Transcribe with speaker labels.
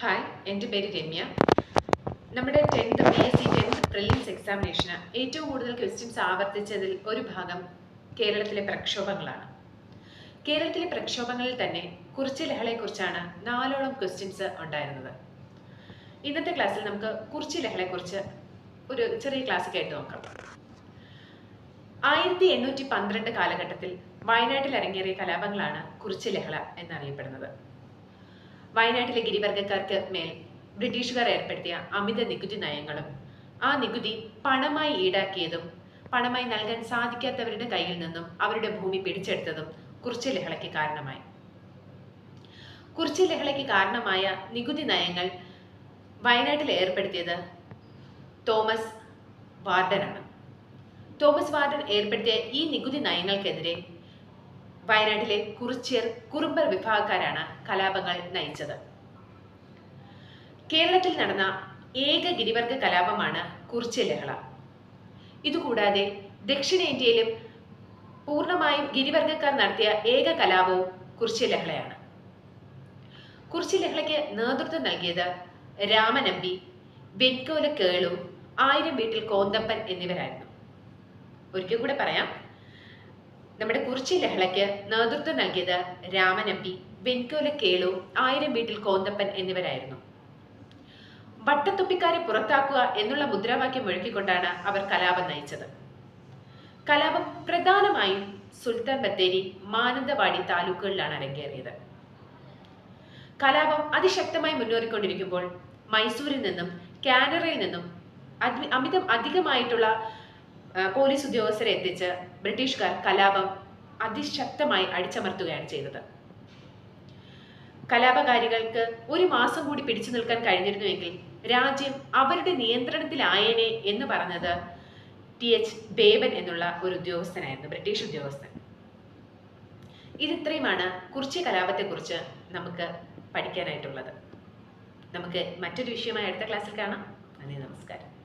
Speaker 1: Hi എന്റെ പേര് രമ്യ. നമ്മുടെ tenth P S C tenth prelims എക്സാമിനേഷന് ഏറ്റവും കൂടുതൽ ക്വസ്റ്റ്യൻസ് ആവർത്തിച്ചതിൽ ഒരു ഭാഗം കേരളത്തിലെ പ്രക്ഷോഭങ്ങളാണ്. കേരളത്തിലെ പ്രക്ഷോഭങ്ങളിൽ തന്നെ കുറിച്ച് ലഹളയെക്കുറിച്ചാണ് നാലോളം ക്വസ്റ്റ്യൻസ് ഉണ്ടായിരുന്നത്. ഇന്നത്തെ ക്ലാസ്സിൽ നമുക്ക് കുറിച്ച് ലഹളയെക്കുറിച്ച് ഒരു ചെറിയ ക്ലാസ് കേട്ട് നോക്കാം. ആയിരത്തി എണ്ണൂറ്റി പന്ത്രണ്ട് കാലഘട്ടത്തിൽ വയനാട്ടിൽ അരങ്ങേറിയ കലാപങ്ങളാണ് കുറിച്ച് ലഹള എന്നറിയപ്പെടുന്നത്. വയനാട്ടിലെ ഗിരിവർഗക്കാർക്ക് മേൽ ബ്രിട്ടീഷുകാർ ഏർപ്പെടുത്തിയ അമിത നികുതി നയങ്ങളും ആ നികുതി പണമായി ഈടാക്കിയതും പണമായി നൽകാൻ സാധിക്കാത്തവരുടെ കയ്യിൽ നിന്നും അവരുടെ ഭൂമി പിടിച്ചെടുത്തതും കുറിച്ച് ലഹളയ്ക്ക് കാരണമായി. കുറിച്ച് ലഹളയ്ക്ക് കാരണമായ നികുതി നയങ്ങൾ വയനാട്ടിൽ ഏർപ്പെടുത്തിയത് തോമസ് വാർഡനാണ്. തോമസ് വാർഡൻ ഏർപ്പെടുത്തിയ ഈ നികുതി നയങ്ങൾക്കെതിരെ വയനാട്ടിലെ കുറിച്യർ കുറുമ്പർ വിഭാഗക്കാരാണ് കലാപങ്ങൾ നയിച്ചത്. കേരളത്തിൽ നടന്ന ഏക ഗിരിവർഗ കലാപമാണ് കുറിച്യ ലഹള. ഇതുകൂടാതെ ദക്ഷിണേന്ത്യയിലും പൂർണമായും ഗിരിവർഗക്കാർ നടത്തിയ ഏക കലാപവും കുറിച്യ ലഹളയാണ്. കുറിച്യ ലഹളയ്ക്ക് നേതൃത്വം നൽകിയത് രാമനമ്പി വെൻകോല കേളു ആയിരം വീട്ടിൽ കോന്തപ്പൻ എന്നിവരായിരുന്നു. ഒരിക്കൽ കൂടെ പറയാം. നമ്മുടെ കുറിച്ചി ലഹളയ്ക്ക് നേതൃത്വം നൽകിയത് രാമനമ്പി വെൻകോല കേളു ആയിരം വീട്ടിൽ കോന്തപ്പൻ എന്നിവരായിരുന്നു. വട്ടത്തൊപ്പിക്കാരെ പുറത്താക്കുക എന്നുള്ള മുദ്രാവാക്യം മുഴക്കിക്കൊണ്ടാണ് അവർ കലാപം നയിച്ചത്. കലാപം പ്രധാനമായും സുൽത്താൻ ബത്തേരി മാനന്തവാടി താലൂക്കുകളിലാണ് അരങ്ങേറിയത്. കലാപം അതിശക്തമായി മുന്നേറിക്കൊണ്ടിരിക്കുമ്പോൾ മൈസൂരിൽ നിന്നും കാനറയിൽ നിന്നും അമിതം അധികമായിട്ടുള്ള പോലീസ് ഉദ്യോഗസ്ഥരെ എത്തിച്ച് ബ്രിട്ടീഷുകാർ കലാപം അതിശക്തമായി അടിച്ചമർത്തുകയാണ് ചെയ്തത്. കലാപകാരികൾക്ക് ഒരു മാസം കൂടി പിടിച്ചു നിൽക്കാൻ കഴിഞ്ഞിരുന്നുവെങ്കിൽ രാജ്യം അവരുടെ നിയന്ത്രണത്തിലായേനെ എന്ന് പറഞ്ഞത് ടി. എച്ച്. ബേബൻ എന്നുള്ള ഒരു ഉദ്യോഗസ്ഥനായിരുന്നു ബ്രിട്ടീഷ് ഉദ്യോഗസ്ഥൻ. ഇതിത്രയുമാണ് കുറിച്യ കലാപത്തെക്കുറിച്ച് നമുക്ക് പഠിക്കാനായിട്ടുള്ളത്. നമുക്ക് മറ്റൊരു വിഷയമായി അടുത്ത ക്ലാസ്സിൽ കാണാം. നന്ദി നമസ്കാരം.